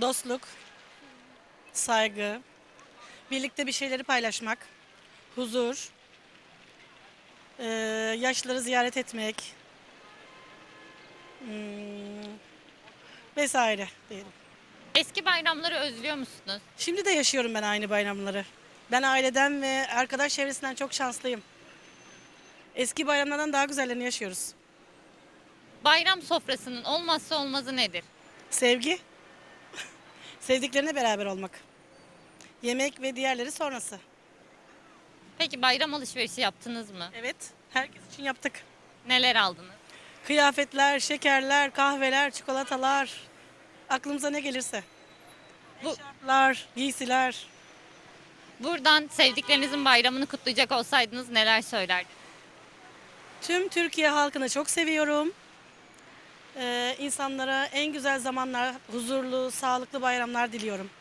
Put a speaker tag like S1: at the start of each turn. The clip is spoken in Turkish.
S1: Dostluk, saygı, birlikte bir şeyleri paylaşmak, huzur, eee, yaşlıları ziyaret etmek, hmm, vesaire diyelim.
S2: Eski bayramları özlüyor musunuz?
S1: Şimdi de yaşıyorum ben aynı bayramları. Ben aileden ve arkadaş çevresinden çok şanslıyım. Eski bayramlardan daha güzellerini yaşıyoruz.
S2: Bayram sofrasının olmazsa olmazı nedir?
S1: Sevgi, sevdiklerine beraber olmak. Yemek ve diğerleri sonrası.
S2: Peki bayram alışverişi yaptınız mı?
S1: Evet, herkes için yaptık.
S2: Neler aldınız?
S1: Kıyafetler, şekerler, kahveler, çikolatalar. Aklımıza ne gelirse.
S2: Bu-
S1: Eşarplar, giysiler.
S2: Buradan sevdiklerinizin bayramını kutlayacak olsaydınız neler söylerdiniz?
S1: Tüm Türkiye halkını çok seviyorum. Ee, insanlara en güzel zamanlar, huzurlu, sağlıklı bayramlar diliyorum.